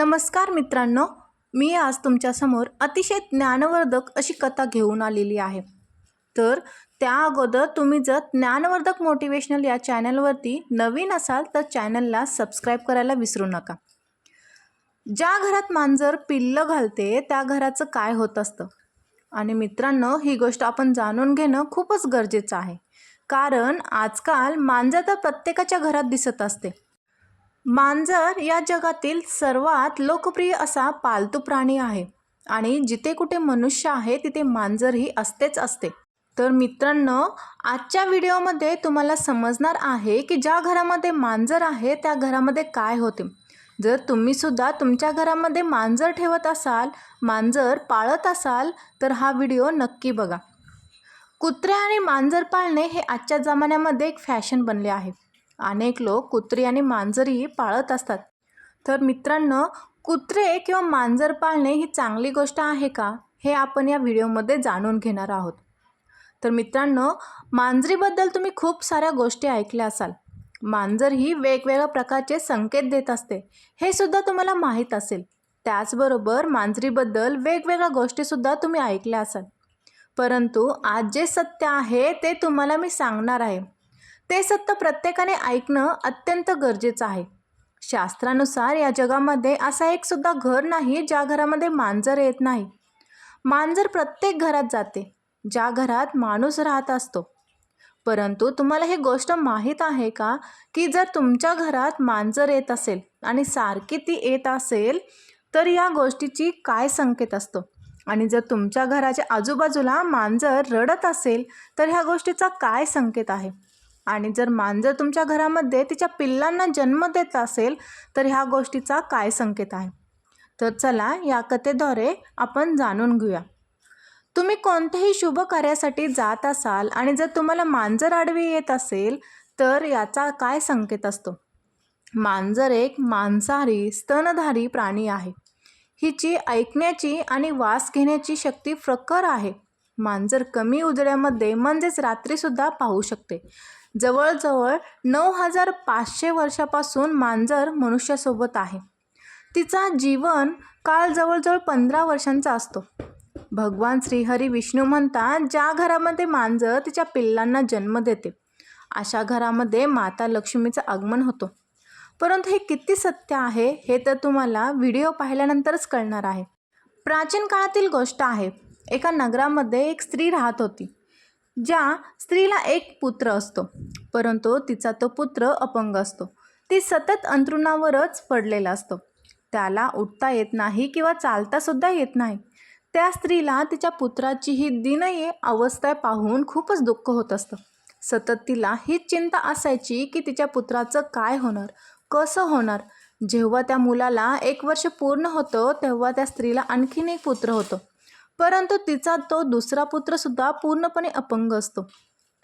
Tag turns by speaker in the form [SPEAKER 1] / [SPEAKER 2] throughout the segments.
[SPEAKER 1] नमस्कार मित्रांनो मी आज तुमच्यासमोर अतिशय ज्ञानवर्धक अशी कथा घेऊन आलेली आहे. तर त्या अगोदर तुम्ही जर ज्ञानवर्धक मोटिवेशनल या चॅनलवरती नवीन असाल तर चॅनलला सबस्क्राईब करायला विसरू नका. ज्या घरात मांजर पिल्लं घालते त्या घराचं काय होत असतं? आणि मित्रांनो ही गोष्ट आपण जाणून घेणं खूपच गरजेचं आहे. कारण आजकाल मांजर तर प्रत्येकाच्या घरात दिसत असते. मांजर या जगातील सर्वात लोकप्रिय असा पालतू प्राणी आहे. आणि जिथे कुठे मनुष्य आहे तिथे मांजरही असतेच असते. तर मित्रांनो आजच्या व्हिडिओमध्ये तुम्हाला समजणार आहे की ज्या घरामध्ये मांजर आहे त्या घरामध्ये काय होते. जर तुम्हीसुद्धा तुमच्या घरामध्ये मांजर ठेवत असाल मांजर पाळत असाल तर हा व्हिडिओ नक्की बघा. कुत्रे आणि मांजर पाळणे हे आजच्या जमान्यामध्ये एक फॅशन बनले आहे. अनेक लोक कुत्री आणि मांजरही पाळत असतात. तर मित्रांनो कुत्रे किंवा मांजर पाळणे ही चांगली गोष्ट आहे का? हे आपण या व्हिडिओमध्ये जाणून घेणार आहोत. तर मित्रांनो मांजरीबद्दल तुम्ही खूप साऱ्या गोष्टी ऐकल्या असाल. मांजर ही वेगवेगळ्या प्रकारचे संकेत देत असते हे सुद्धा तुम्हाला माहीत असेल. त्याचबरोबर मांजरीबद्दल वेगवेगळ्या गोष्टीसुद्धा तुम्ही ऐकल्या असाल. परंतु आज जे सत्य आहे ते तुम्हाला मी सांगणार आहे. ते सत्य प्रत्येकाने ऐकणं अत्यंत गरजेचं आहे. शास्त्रानुसार या जगामध्ये असा एक सुद्धा घर नाही ज्या घरामध्ये मांजर येत नाही. मांजर प्रत्येक घरात जाते ज्या घरात माणूस राहत असतो. परंतु तुम्हाला ही गोष्ट माहीत आहे का की जर तुमच्या घरात मांजर येत असेल आणि सारखी ती येत असेल तर या गोष्टीची काय संकेत असतो? आणि जर तुमच्या घराच्या आजूबाजूला मांजर रडत असेल तर ह्या गोष्टीचा काय संकेत आहे? आणि जर मांजर तुमच्या घरामध्ये तिच्या पिल्लांना जन्म देत असेल तर ह्या गोष्टीचा काय संकेत आहे? तर चला या कथेद्वारे आपण जाणून घेऊया. तुम्ही कोणत्याही शुभ कार्यासाठी जात असाल आणि जर तुम्हाला मांजर आडवी येत असेल तर याचा काय संकेत असतो? मांजर एक मांसाहारी स्तनधारी प्राणी आहे. हिची ऐकण्याची आणि वास घेण्याची शक्ती प्रखर आहे. मांजर कमी उजळ्यामध्ये म्हणजेच रात्रीसुद्धा पाहू शकते. जवळजवळ नऊ हजार पाचशे वर्षापासून मांजर मनुष्यासोबत आहे. तिचा जीवन काळ जवळजवळ पंधरा वर्षांचा असतो. भगवान श्रीहरी विष्णू म्हणतात ज्या घरामध्ये मांजर तिच्या पिल्लांना जन्म देते अशा घरामध्ये माता लक्ष्मीचं आगमन होतं. परंतु हे किती सत्य आहे हे तर तुम्हाला व्हिडिओ पाहिल्यानंतरच कळणार आहे. प्राचीन काळातील गोष्ट आहे एका नगरामध्ये एक स्त्री राहत होती. ज्या स्त्रीला एक पुत्र असतो परंतु तिचा तो पुत्र अपंग असतो. ती सतत अंथरुणावरच पडलेला असतो. त्याला उठता येत नाही किंवा चालतासुद्धा येत नाही. त्या स्त्रीला तिच्या पुत्राची ही दिनये अवस्था पाहून खूपच दुःख होत असतं. सतत तिला हीच चिंता असायची की तिच्या पुत्राचं काय होणार कसं होणार? जेव्हा त्या मुलाला एक वर्ष पूर्ण होतं तेव्हा त्या स्त्रीला आणखीन एक पुत्र होतं. परंतु तिचा तो दुसरा पुत्रसुद्धा पूर्णपणे अपंग असतो.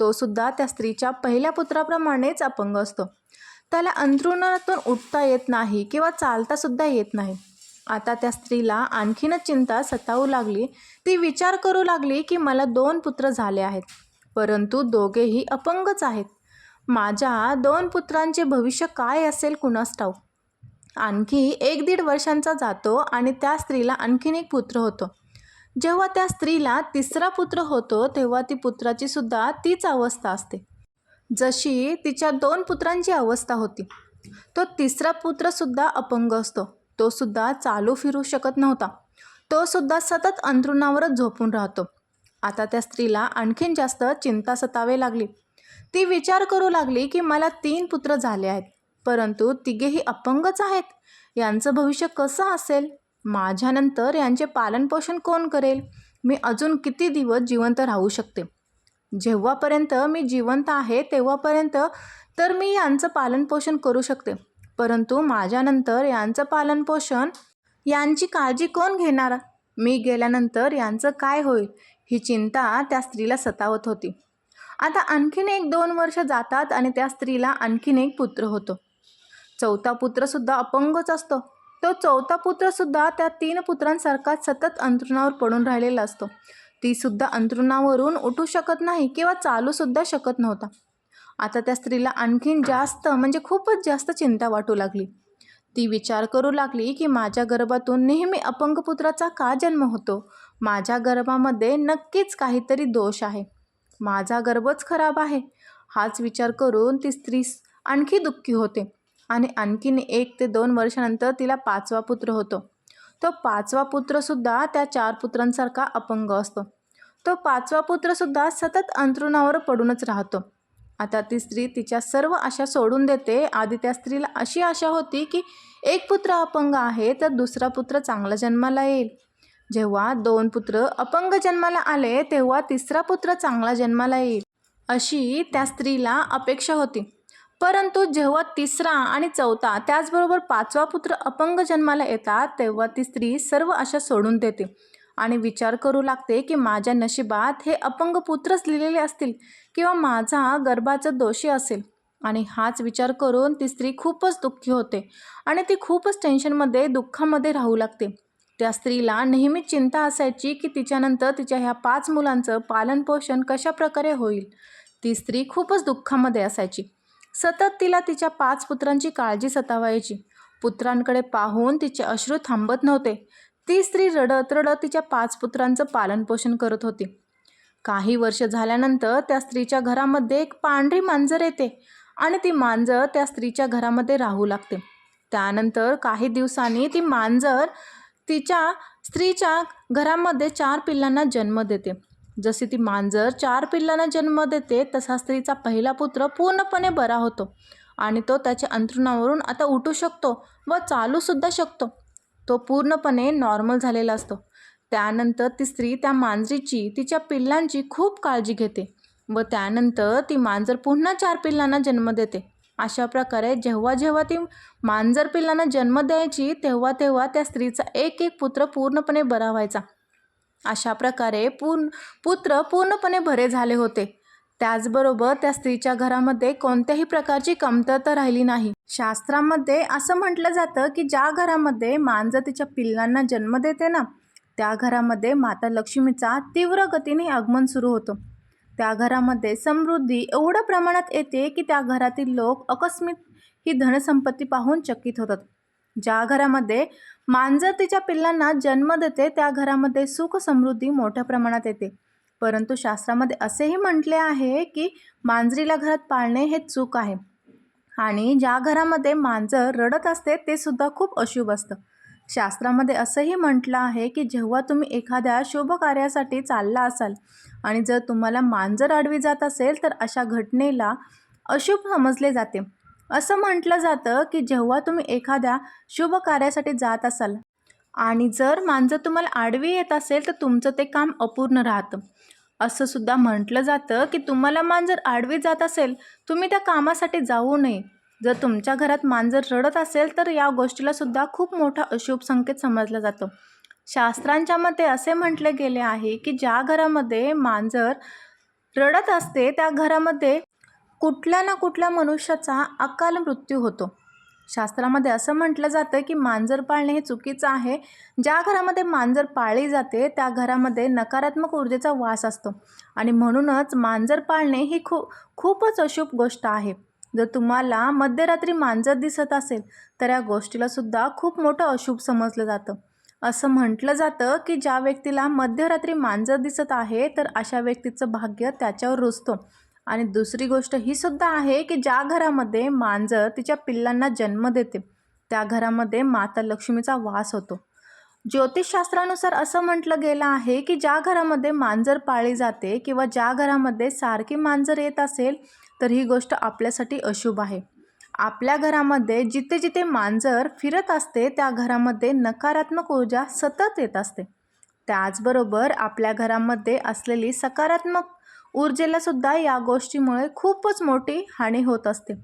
[SPEAKER 1] तो सुद्धा त्या स्त्रीच्या पहिल्या पुत्राप्रमाणेच अपंग असतो. त्याला अंथरुणातून उठता येत नाही किंवा चालतासुद्धा येत नाही. आता त्या स्त्रीला आणखीनच चिंता सतावू लागली. ती विचार करू लागली की मला दोन पुत्र झाले आहेत. परंतु दोघेही अपंगच आहेत. माझ्या दोन पुत्रांचे भविष्य काय असेल कुणास ठाऊ आणखी एक दीड वर्षांचा जातो आणि त्या स्त्रीला आणखीन एक पुत्र होतो. जेव्हा त्या स्त्रीला तिसरा पुत्र होतो तेव्हा ती पुत्राची सुद्धा तीच अवस्था असते. जशी तिच्या दोन पुत्रांची अवस्था होती तो तिसरा पुत्रसुद्धा अपंग असतो. तो सुद्धा चालू फिरू शकत नव्हता. तो सुद्धा सतत अंथरुणावरच झोपून राहतो. आता त्या स्त्रीला आणखीन जास्त चिंता सतावे लागली. ती विचार करू लागली की मला तीन पुत्र झाले आहेत परंतु तिघेही अपंगच आहेत. यांचं भविष्य कसं असेल? माझ्यानंतर यांचे पालनपोषण कोण करेल? मी अजून किती दिवस जिवंत राहू शकते? जेव्हापर्यंत मी जिवंत आहे तेव्हापर्यंत तर मी यांचं पालनपोषण करू शकते. परंतु माझ्यानंतर यांचं पालनपोषण यांची काळजी कोण घेणार? मी गेल्यानंतर यांचं काय होईल? ही चिंता त्या स्त्रीला सतावत होती. आता आणखीन एक दोन वर्ष जातात आणि त्या स्त्रीला आणखीन एक पुत्र होतो. चौथा पुत्रसुद्धा अपंगच असतो. तो चौथा पुत्रसुद्धा त्या तीन पुत्रांसारखाच सतत अंथरुणावर पडून राहिलेला असतो. तीसुद्धा अंथरुणावरून उठू शकत नाही किंवा चालूसुद्धा शकत नव्हता. आता त्या स्त्रीला आणखीन जास्त म्हणजे खूपच जास्त चिंता वाटू लागली. ती विचार करू लागली की माझ्या गर्भातून नेहमी अपंग पुत्राचा का जन्म होतो? माझ्या गर्भामध्ये नक्कीच काहीतरी दोष आहे. माझा गर्भच खराब आहे. हाच विचार करून ती स्त्री आणखी दुःखी होते. आणि आणखीन एक ते दोन वर्षानंतर तिला पाचवा पुत्र होतो. तो पाचवा पुत्रसुद्धा त्या चार पुत्रांसारखा अपंग असतो. तो पाचवा पुत्रसुद्धा सतत अंथरुणावर पडूनच राहतो. आता ती स्त्री तिच्या सर्व आशा सोडून देते. आधी त्या स्त्रीला अशी आशा होती की एक पुत्र अपंग आहे तर दुसरा पुत्र चांगला जन्माला येईल. जेव्हा दोन पुत्र अपंग जन्माला आले तेव्हा तिसरा पुत्र चांगला जन्माला येईल अशी त्या स्त्रीला अपेक्षा होती. परंतु जेव्हा तिसरा आणि चौथा त्याचबरोबर पाचवा पुत्र अपंग जन्माला येतात तेव्हा ती स्त्री सर्व आशा सोडून देते. आणि विचार करू लागते की माझ्या नशिबात हे अपंग पुत्रच लिहिलेले असतील किंवा माझा गर्भाचा दोषी असेल. आणि हाच विचार करून ती स्त्री खूपच दुःखी होते आणि ती खूपच टेन्शनमध्ये दुःखामध्ये राहू लागते. त्या स्त्रीला नेहमी चिंता असायची की तिच्यानंतर तिच्या ह्या पाच मुलांचं पालनपोषण कशा प्रकारे होईल? ती स्त्री खूपच दुःखामध्ये असायची. सतत तिला तिच्या पाच पुत्रांची काळजी सतावायची. पुत्रांकडे पाहून तिचे अश्रू थांबत नव्हते. ती स्त्री रडत रडत तिच्या पाच पुत्रांचं पालनपोषण करत होती. काही वर्ष झाल्यानंतर त्या स्त्रीच्या घरामध्ये एक पांढरी मांजर येते आणि ती मांजर त्या स्त्रीच्या घरामध्ये राहू लागते. त्यानंतर काही दिवसांनी ती मांजर तिच्या स्त्रीच्या घरामध्ये चार पिल्लांना जन्म देते. जशी ती मांजर चार पिल्लांना जन्म देते तसा स्त्रीचा पहिला पुत्र पूर्णपणे बरा होतो आणि तो त्याच्या अंथरुणावरून आता उठू शकतो व चालूसुद्धा शकतो. तो पूर्णपणे नॉर्मल झालेला असतो. त्यानंतर ती स्त्री त्या मांजरीची तिच्या पिल्लांची खूप काळजी घेते व त्यानंतर ती मांजर पुन्हा चार पिल्लांना जन्म देते. अशा प्रकारे जेव्हा जेव्हा ती मांजर पिल्लांना जन्म द्यायची तेव्हा तेव्हा त्या स्त्रीचा एक एक पुत्र पूर्णपणे बरा व्हायचा. अशा प्रकारे पूर्ण पुत्र पूर्णपणे भरे झाले होते. त्याचबरोबर त्या स्त्रीच्या घरामध्ये कोणत्याही प्रकारची कमतरता राहिली नाही. शास्त्रामध्ये असं म्हटलं जातं की ज्या घरामध्ये मांजर तिच्या पिल्लांना जन्म देते ना त्या घरामध्ये माता लक्ष्मीचा तीव्र गतीने आगमन सुरू होतं. त्या घरामध्ये समृद्धी एवढ्या प्रमाणात येते की त्या घरातील लोक अकस्मित ही धनसंपत्ती पाहून चकित होतात. ज्या घरामध्ये मांजर तिच्या पिल्लांना जन्म देते त्या घरामध्ये सुख समृद्धी मोठ्या प्रमाणात येते. परंतु शास्त्रामध्ये असेही म्हटले आहे की मांजरीला घरात पाळणे हे चूक आहे. आणि ज्या घरामध्ये मांजर रडत असते ते सुद्धा खूप अशुभ असतं. शास्त्रामध्ये असंही म्हटलं आहे की जेव्हा तुम्ही एखाद्या शुभ कार्यासाठी चालला असाल आणि जर तुम्हाला मांजर आडवी जात असेल तर अशा घटनेला अशुभ समजले जाते. असं म्हटलं जातं की जेव्हा तुम्ही एखाद्या शुभ कार्यासाठी जात असाल आणि जर मांजर तुम्हाला आडवी येत असेल तर तुमचं ते काम अपूर्ण राहतं. असं सुद्धा म्हटलं जातं की तुम्हाला मांजर आडवी जात असेल तुम्ही त्या कामासाठी जाऊ नये. जर तुमच्या घरात मांजर रडत असेल तर या गोष्टीला सुद्धा खूप मोठा अशुभ संकेत समजला जातो. शास्त्रांच्या मते असे म्हटले गेले आहे की ज्या घरामध्ये मांजर रडत असते त्या घरामध्ये कुठल्या ना कुठल्या मनुष्याचा अकाल मृत्यू होतो. शास्त्रामध्ये असं म्हटलं जातं की मांजर पाळणे हे चुकीचं आहे. ज्या घरामध्ये मांजर पाळली जाते त्या घरामध्ये नकारात्मक ऊर्जेचा वास असतो. आणि म्हणूनच मांजर पाळणे ही खू खूपच अशुभ गोष्ट आहे. जर तुम्हाला मध्यरात्री मांजर दिसत असेल तर या गोष्टीलासुद्धा खूप मोठं अशुभ समजलं जातं. असं म्हटलं जातं की ज्या व्यक्तीला मध्यरात्री मांजर दिसत आहे तर अशा व्यक्तीचं भाग्य त्याच्यावर रुजतो. आणि दुसरी गोष्ट ही सुद्धा आहे की ज्या घरामध्ये मांजर तिच्या पिल्लांना जन्म देते त्या घरामध्ये माता लक्ष्मीचा वास होतो. ज्योतिषशास्त्रानुसार असं म्हटलं गेलं आहे की ज्या घरामध्ये मांजर पाळली जाते किंवा ज्या घरामध्ये सारखी मांजर येत असेल तर ही गोष्ट आपल्यासाठी अशुभ आहे. आपल्या घरामध्ये जिथे जिथे मांजर फिरत असते त्या घरामध्ये नकारात्मक ऊर्जा सतत येत असते. त्याचबरोबर आपल्या घरामध्ये असलेली सकारात्मक ऊर्जेला सुद्धा या गोष्टीमुळे खूपच मोठी हानी होत असते.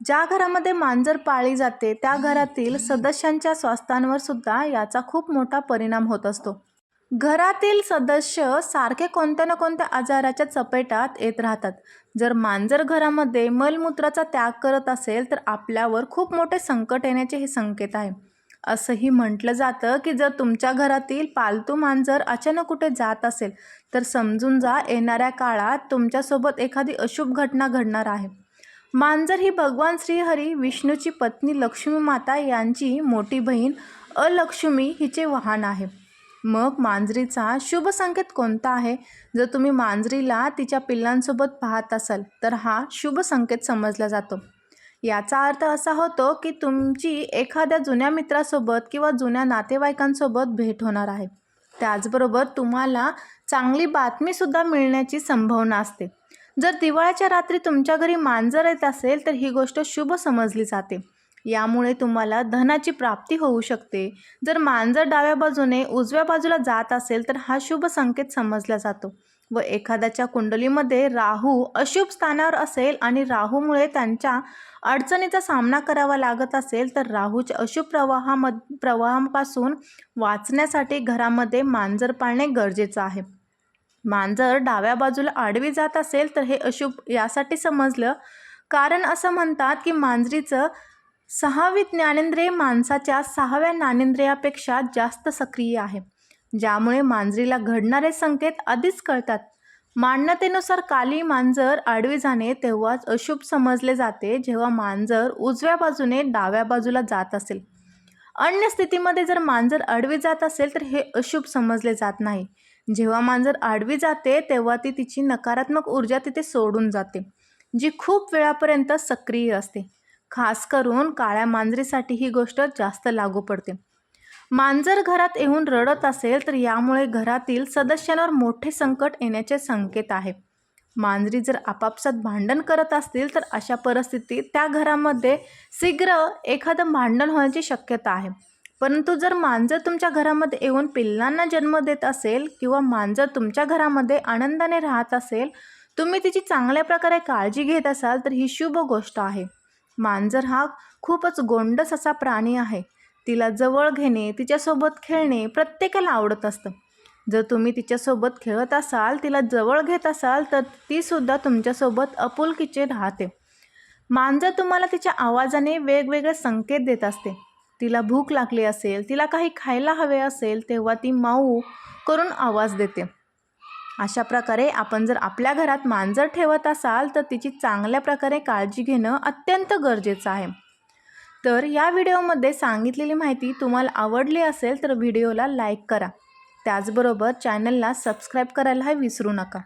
[SPEAKER 1] ज्या घरामध्ये मांजर पाळली जाते त्या घरातील सदस्यांच्या स्वास्थ्यांवर सुद्धा याचा खूप मोठा परिणाम होत असतो. घरातील सदस्य सारखे कोणत्या ना कोणत्या आजाराच्या चपेटात येत राहतात. जर मांजर घरामध्ये मलमूत्राचा त्याग करत असेल तर आपल्यावर खूप मोठे संकट येण्याचे हे संकेत आहे. असंही म्हटलं जातं की जर तुमच्या घरातील पालतू मांजर अचानक कुठे जात असेल तर समजून जा येणाऱ्या काळात तुमच्यासोबत एखादी अशुभ घटना घडणार आहे. मांजर ही भगवान श्रीहरी विष्णूची पत्नी लक्ष्मी माता यांची मोठी बहीण अलक्ष्मी हिचे वाहन आहे. मग मांजरीचा शुभ संकेत कोणता आहे? जर तुम्ही मांजरीला तिच्या पिल्लांसोबत पाहत असाल तर हा शुभ संकेत समजला जातो. याचा अर्थ असा होतो की तुमची एखाद्या जुन्या मित्रासोबत किंवा जुन्या नातेवाईकांसोबत भेट होणार आहे. त्याचबरोबर तुम्हाला चांगली बातमीसुद्धा मिळण्याची संभावना असते. जर दिवाळीच्या रात्री तुमच्या घरी मांजर येत असेल तर ही गोष्ट शुभ समजली जाते. यामुळे तुम्हाला धनाची प्राप्ती होऊ शकते. जर मांजर डाव्या बाजूने उजव्या बाजूला जात असेल तर हा शुभ संकेत समजला जातो. व एखाद्याच्या कुंडलीमध्ये राहू अशुभ स्थानावर असेल आणि राहूमुळे त्यांच्या अडचणीचा सामना करावा लागत असेल तर राहूच्या अशुभ प्रवाहाम प्रवाहापासून वाचण्यासाठी घरामध्ये मांजर पाळणे गरजेचं आहे. मांजर डाव्या बाजूला आडवी जात असेल तर हे अशुभ यासाठी समजलं. कारण असं म्हणतात की मांजरीचं सहावी ज्ञानेंद्रिय माणसाच्या सहाव्या ज्ञानेंद्रियापेक्षा जास्त सक्रिय आहे. ज्यामुळे मांजरीला घडणारे संकेत आधीच कळतात. मान्यतेनुसार काली मांजर आडवी जाणे तेव्हाच अशुभ समजले जाते जेव्हा मांजर उजव्या बाजूने डाव्या बाजूला जात असेल. अन्य स्थितीमध्ये जर मांजर आडवी जात असेल तर हे अशुभ समजले जात नाही. जेव्हा मांजर आडवी जाते तेव्हा ती तिची नकारात्मक ऊर्जा तिथे सोडून जाते जी खूप वेळापर्यंत सक्रिय असते. खास करून काळ्या मांजरीसाठी ही गोष्ट जास्त लागू पडते. मांजर घरात येऊन रडत असेल तर यामुळे घरातील सदस्यांवर मोठे संकट येण्याचे संकेत आहे. मांजरी जर आपापसात भांडण करत असतील तर अशा परिस्थितीत त्या घरामध्ये शीघ्र एखादं भांडण होण्याची शक्यता आहे. परंतु जर मांजर तुमच्या घरामध्ये येऊन पिल्लांना जन्म देत असेल किंवा मांजर तुमच्या घरामध्ये आनंदाने राहत असेल तुम्ही तिची चांगल्या प्रकारे काळजी घेत असाल तर ही शुभ गोष्ट आहे. मांजर हा खूपच गोंडस असा प्राणी आहे. तिला जवळ घेणे तिच्यासोबत खेळणे प्रत्येकाला आवडत असतं. जर तुम्ही तिच्यासोबत खेळत असाल तिला जवळ घेत असाल तर तीसुद्धा तुमच्यासोबत अपुलकीचे राहते. मांजर तुम्हाला तिच्या आवाजाने वेगवेगळे संकेत देत असते. तिला भूक लागली असेल तिला काही खायला हवे असेल तेव्हा ती माऊ करून आवाज देते. अशा प्रकारे आपण जर आपल्या घरात मांजर ठेवत असाल तर तिची चांगल्या प्रकारे काळजी घेणं अत्यंत गरजेचं आहे. तर या व्हिडिओमध्ये सांगितलेली माहिती तुम्हाला आवडली असेल तर व्हिडिओला लाईक करा. त्याचबरोबर चॅनलला सबस्क्राईब करायलाही विसरू नका.